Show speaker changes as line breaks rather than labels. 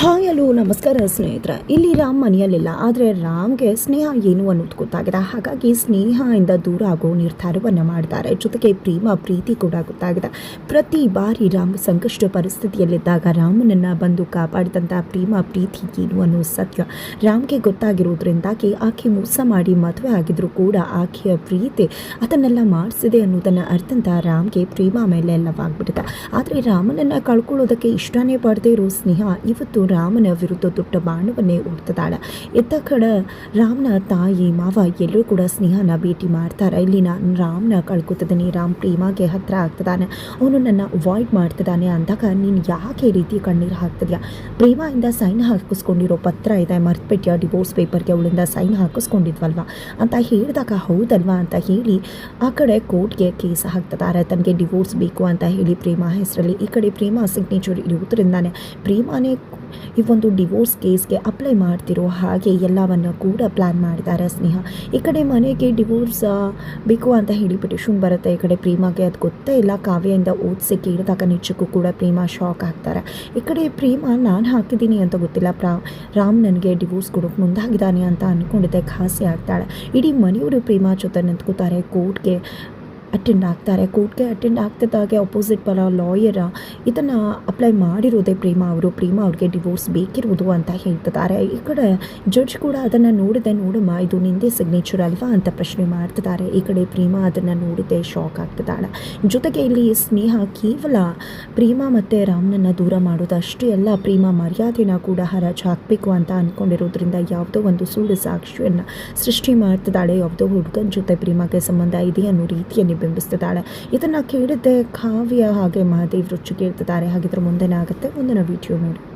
Hi hello ನಮಸ್ಕಾರ ಸ್ನೇಹಿತರ. ಇಲ್ಲಿ ರಾಮ್ ಮನೆಯಲ್ಲಿಲ್ಲ, ಆದರೆ ರಾಮ್ಗೆ ಸ್ನೇಹ ಏನು ಅನ್ನೋದು ಗೊತ್ತಾಗಿದೆ. ಹಾಗಾಗಿ ಸ್ನೇಹ ಇಂದ ದೂರ ಆಗೋ ನಿರ್ಧಾರವನ್ನು ಮಾಡ್ತಾರೆ. ಜೊತೆಗೆ ಪ್ರೇಮ, ಪ್ರೀತಿ ಕೂಡ ಗೊತ್ತಾಗಿದೆ. ಪ್ರತಿ ಬಾರಿ ರಾಮ್ ಸಂಕಷ್ಟ ಪರಿಸ್ಥಿತಿಯಲ್ಲಿದ್ದಾಗ ರಾಮನನ್ನು ಬಂದು ಕಾಪಾಡಿದಂಥ ಪ್ರೇಮ, ಪ್ರೀತಿ ಏನು ಅನ್ನೋ ಸತ್ಯ ರಾಮ್ಗೆ ಗೊತ್ತಾಗಿರೋದ್ರಿಂದಾಗಿ ಆಕೆ ಮೋಸ ಮಾಡಿ ಮದುವೆ ಆಗಿದ್ರು ಕೂಡ ಆಕೆಯ ಪ್ರೀತಿ ಅದನ್ನೆಲ್ಲ ಮಾಡಿಸಿದೆ ಅನ್ನೋದನ್ನು ಅರ್ಥಂತ ರಾಮ್ಗೆ ಪ್ರೇಮ ಮೇಲೆ ಎಲ್ಲವಾಗ್ಬಿಟ್ಟಿದೆ ಆದರೆ ರಾಮನನ್ನು ಕಳ್ಕೊಳ್ಳೋದಕ್ಕೆ ಇಷ್ಟನೇ ಪಡದೇ ಇರೋ ಸ್ನೇಹ ಇವತ್ತು ರಾಮನ ವಿರುದ್ಧ ದೊಡ್ಡ ಬಾಣವನ್ನೇ ಹುಡ್ತದಾಳೆ ಇತ್ತ ಕಡೆ ರಾಮನ ತಾಯಿ ಮಾವ ಎಲ್ಲರೂ ಕೂಡ ಸ್ನೇಹನ ಭೇಟಿ ಮಾಡ್ತಾರೆ. ಇಲ್ಲಿ ನಾನು ರಾಮನ ಕಳ್ಕೊತಿದ್ದೀನಿ ರಾಮ್ ಪ್ರೇಮಗೆ ಹತ್ರ ಆಗ್ತದಾನೆ. ಅವನು ನನ್ನ ಅವಾಯ್ಡ್ ಮಾಡ್ತಿದ್ದಾನೆ ಅಂದಾಗ ನೀನು ಯಾಕೆ ರೀತಿ ಕಣ್ಣೀರು ಹಾಕ್ತಿದ್ಯಾ? ಪ್ರೇಮದಿಂದ ಸೈನ್ ಹಾಕಿಸ್ಕೊಂಡಿರೋ ಪತ್ರ ಇದೆ, ಮರ್ತ್ಬಿಟ್ಯ ಡಿವೋರ್ಸ್ ಪೇಪರ್ಗೆ ಅವಳಿಂದ ಸೈನ್ ಹಾಕಿಸ್ಕೊಂಡಿದ್ವಲ್ವ? ಅಂತ ಹೇಳಿದಾಗ ಹೌದಲ್ವಾ ಅಂತ ಹೇಳಿ ಆ ಕಡೆ ಕೋರ್ಟ್ಗೆ ಕೇಸ್ ಹಾಕ್ತದಾರೆ ತನಗೆ ಡಿವೋರ್ಸ್ ಬೇಕು ಅಂತ ಹೇಳಿ ಪ್ರೇಮ ಹೆಸರಲ್ಲಿ ಈ ಕಡೆ ಪ್ರೇಮ ಸಿಗ್ನೇಚರ್ ಇರುವುದರಿಂದಾನೆ ಪ್ರೇಮನೇ ಈ ಒಂದು ಡಿವೋರ್ಸ್ ಕೇಸ್ಗೆ ಅಪ್ಲೈ ಮಾಡ್ತಿರೋ ಹಾಗೆ ಎಲ್ಲವನ್ನು ಕೂಡ ಪ್ಲ್ಯಾನ್ ಮಾಡಿದ್ದಾರೆ ಸ್ನೇಹ. ಈ ಕಡೆ ಮನೆಗೆ ಡಿವೋರ್ಸ್ ಬೇಕು ಅಂತ ಹೇಳಿ ಪಿಟಿಷನ್ ಬರುತ್ತೆ. ಈ ಕಡೆ ಪ್ರೇಮಗೆ ಅದು ಗೊತ್ತೇ ಇಲ್ಲ. ಕಾವ್ಯದಿಂದ ಓದಿಸಿ ಕೇಳಿದಾಗ ನಿಜಕ್ಕೂ ಕೂಡ ಪ್ರೇಮ ಶಾಕ್ ಆಗ್ತಾರೆ. ಈ ಕಡೆ ಪ್ರೇಮ, ನಾನು ಹಾಕಿದ್ದೀನಿ ಅಂತ ಗೊತ್ತಿಲ್ಲ. ಪ್ರಾ, ರಾಮ್ ನನಗೆ ಡಿವೋರ್ಸ್ ಕೊಡೋಕೆ ಮುಂದಾಗಿದ್ದಾನೆ ಅಂತ ಅಂದ್ಕೊಂಡಿದ್ದೆ ಖಾಸಿ ಆಗ್ತಾಳೆ ಇಡೀ ಮನೆಯವರು ಪ್ರೇಮ ಜೊತೆ ನಿಂತ್ಕೋತಾರೆ. ಕೋರ್ಟ್ಗೆ ಅಟೆಂಡ್ ಆಗ್ತಾರೆ. ಕೋರ್ಟ್ಗೆ ಅಟೆಂಡ್ ಆಗ್ತಿದ್ದಾಗೆ ಅಪೋಸಿಟ್ ಪರ ಲಾಯರ ಇದನ್ನು ಅಪ್ಲೈ ಮಾಡಿರೋದೇ ಪ್ರೇಮಾ ಅವರು. ಪ್ರೇಮಾ ಅವ್ರಿಗೆ ಡಿವೋರ್ಸ್ ಬೇಕಿರುವುದು ಅಂತ ಹೇಳ್ತಿದ್ದಾರೆ. ಈ ಕಡೆ ಜಡ್ಜ್ ಕೂಡ ಅದನ್ನು ನೋಡಿದೆ. ನೋಡಮ್ಮ, ಇದು ನಿಂದೇ ಸಿಗ್ನೇಚರ್ ಅಲ್ವಾ ಅಂತ ಪ್ರಶ್ನೆ ಮಾಡ್ತಿದ್ದಾರೆ. ಈ ಕಡೆ ಪ್ರೇಮಾ ಅದನ್ನು ನೋಡಿದೆ ಶಾಕ್ ಆಗ್ತಿದ್ದಾಳೆ. ಜೊತೆಗೆ ಇಲ್ಲಿ ಸ್ನೇಹ ಕೇವಲ ಪ್ರೇಮಾ ಮತ್ತು ರಾಮ್ನನ್ನು ದೂರ ಮಾಡೋದು ಎಲ್ಲ ಪ್ರೇಮ ಮರ್ಯಾದೆನ ಕೂಡ ಹರಾಜು ಹಾಕಬೇಕು ಅಂತ ಅಂದ್ಕೊಂಡಿರೋದ್ರಿಂದ ಯಾವುದೋ ಒಂದು ಸುಳ್ಳು ಸಾಕ್ಷಿಯನ್ನು ಸೃಷ್ಟಿ ಮಾಡ್ತಿದ್ದಾಳೆ. ಯಾವುದೋ ಹುಡುಗನ ಜೊತೆ ಪ್ರೇಮಕ್ಕೆ ಸಂಬಂಧ ಇದೆ ಅನ್ನೋ ರೀತಿಯಲ್ಲಿ ಬಿಂಬಿಸ್ತಿದ್ದಾಳೆ ಇದನ್ನು ಕೇಳಿದ್ದೆ ಕಾವ್ಯ ಹಾಗೆ ಮಹಾದೇವ್ ರುಚಿ ಕೇಳ್ತಿದ್ದಾರೆ ಹಾಗಿದ್ರೆ ಮುಂದೆನೇ ಆಗುತ್ತೆ ಮುಂದಿನ ವಿಡಿಯೋ ನೋಡಿ.